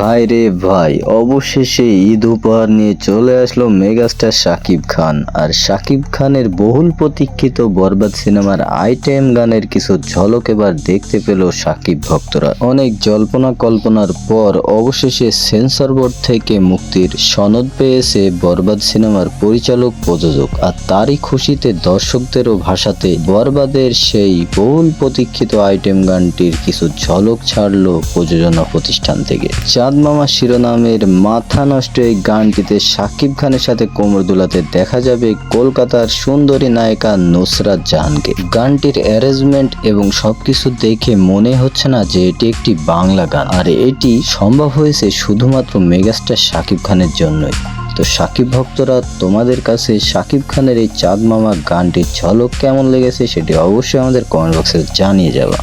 ভাই রে ভাই, অবশেষে ঈদ উপহার নিয়ে চলে আসলো মেগাস্টার শাকিব খান। আর শাকিব খানের বহুল প্রতীক্ষিত বরবাদ সিনেমার আইটেম গানের কিছু ঝলক এবার দেখতে পেল শাকিব ভক্তরা। অনেক জল্পনা কল্পনার পর অবশেষে সেন্সর বোর্ড থেকে মুক্তির সনদ পেয়েছে বরবাদ সিনেমার পরিচালক, প্রযোজক। আর তারই খুশিতে দর্শকদেরও ভাষাতে বরবাদের সেই বহুল প্রতীক্ষিত আইটেম গানটির কিছু ঝলক ছাড়লো প্রযোজনা প্রতিষ্ঠান থেকে। চাঁদ মামা শিরোনামের মাথা নষ্ট এই গানটিতে শাকিব খানের সাথে কোমর দুলাতে দেখা যাবে কলকাতার সুন্দরী নায়িকা নুসরাত জাহানকে। গানটির অ্যারেঞ্জমেন্ট এবং সবকিছু দেখে মনে হচ্ছে না যে এটি একটি বাংলা গান। আর এটি সম্ভব হয়েছে শুধুমাত্র মেগাস্টার শাকিব খানের জন্যই। তো সাকিব ভক্তরা, তোমাদের কাছে সাকিব খানের এই চাঁদ মামা গানটির ঝলক কেমন লেগেছে সেটি অবশ্যই আমাদের কমেন্ট বক্সে জানিয়ে যাওয়া